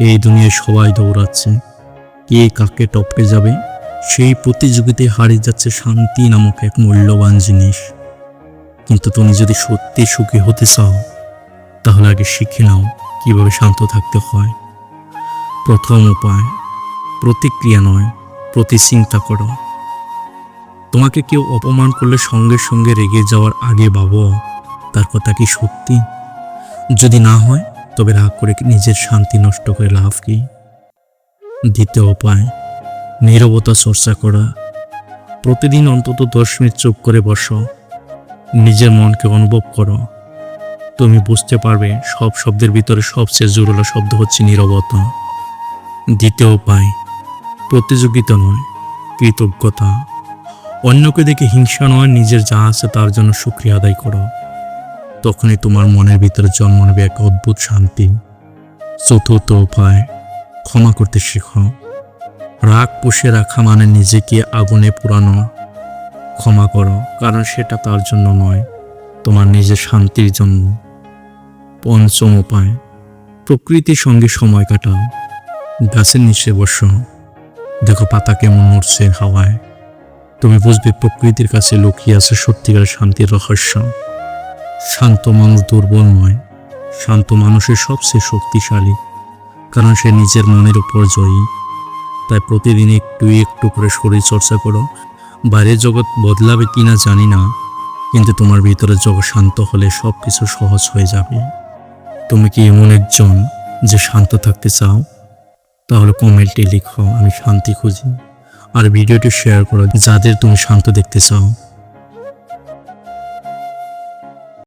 এই দুনিয়ায় সবাই দৌড়াচ্ছে। কে কাকে টপকে যাবে, সেই প্রতিযোগিতায় হারিয়ে যাচ্ছে শান্তি নামক এক মূল্যবান জিনিস। কিন্তু তুমি যদি সত্যি সুখী হতে চাও, তাহলে আগে শিখে নাও কীভাবে শান্ত থাকতে হয়। প্রথম উপায়, প্রতিক্রিয়া নয়, প্রতিচিন্তা করো। তোমাকে কেউ অপমান করলে সঙ্গে সঙ্গে রেগে যাওয়ার আগে ভাবো, তার কথা কি সত্যি? যদি না হয় তবে রাগ করে নিজের শান্তি নষ্ট করে লাভ কি? দ্বিতীয় উপায়, নীরবতা চর্চা করা। প্রতিদিন অন্তত দশ মিনিট চুপ করে বসো। নিজের মনকে অনুভব করো। তুমি বুঝতে পারবে সব শব্দের ভিতরে সবচেয়ে জোরালো শব্দ হচ্ছে নীরবতা। দ্বিতীয় উপায়, প্রতিযোগিতা নয়, কৃতজ্ঞতা। অন্যকে দেখে হিংসা নয়, নিজের যা আছে তার জন্য সুক্রিয়া আদায় করো। তখনই তোমার মনের ভিতরে জন্ম নেবে এক অদ্ভুত শান্তি। চতুর্থ উপায়, ক্ষমা করতে শেখো। রাগ পুষে রাখা মানে নিজেকে আগুনে পুরানো ক্ষমা করো, কারণ সেটা তার জন্য নয়, তোমার নিজের শান্তির জন্য। পঞ্চম উপায়, প্রকৃতির সঙ্গে সময় কাটাও। গাছের নিচে বসো। দেখো পাতা কেমন নড়ছে হাওয়ায়। তুমি বুঝবে প্রকৃতির কাছে লুকিয়ে আছে সত্যিকার শান্তির রহস্য। শান্ত মানুষ দুর্বল নয়, শান্ত মানুষের সবচেয়ে শক্তিশালী, কারণ সে নিজের মনের উপর জয়ী। তাই প্রতিদিন একটু একটু করে শরীর চর্চা করো। বাইরের জগৎ বদলাবে কিনা জানি না, কিন্তু তোমার ভিতরে জগৎ শান্ত হলে সব কিছু সহজ হয়ে যাবে। তুমি কি এমন একজন যে শান্ত থাকতে চাও? তাহলে কমেন্টে লিখো, আমি শান্তি খুঁজি। আর ভিডিওটি শেয়ার করো, যাদের তুমি শান্ত দেখতে চাও।